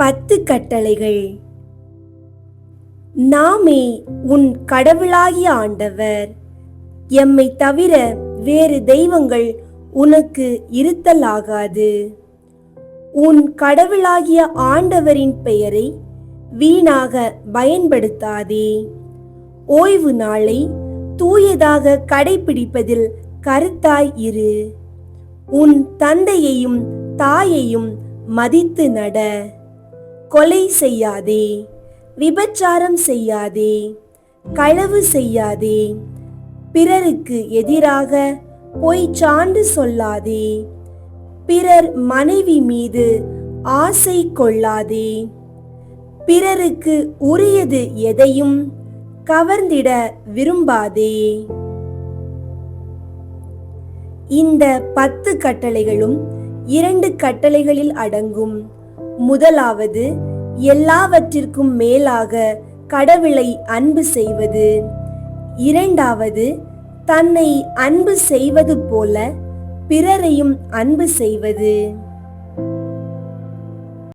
பத்து கட்டளைகள். நாமே உன் கடவுளாகிய ஆண்டவர். எம்மை தவிர வேறு தெய்வங்கள் உனக்கு இருத்தலாகாது. உன் கடவுளாகிய ஆண்டவரின் பெயரை வீணாக பயன்படுத்தாதே. ஓய்வு நாளை தூயதாக கடைபிடிப்பதில் கருத்தாய் இரு. உன் தந்தையையும் தாயையும் மதித்து நட. கொலை செய்யாதே விபச்சாரம் செய்யாதே களவு செய்யாதே பிறருக்கு எதிராக பொய் சான்று சொல்லாதே பிறர் மனைவி மீது ஆசை கொள்ளாதே. பிறருக்கு உரியது எதையும் கவர்ந்திட விரும்பாதே. இந்த பத்து கட்டளைகளும் இரண்டு கட்டளைகளில் அடங்கும். முதலாவது எல்லாவற்றிற்கும் மேலாக கடவுளை அன்பு செய்வது. இரண்டாவது தன்னை அன்பு செய்வது போல பிறரையும் அன்பு செய்வது.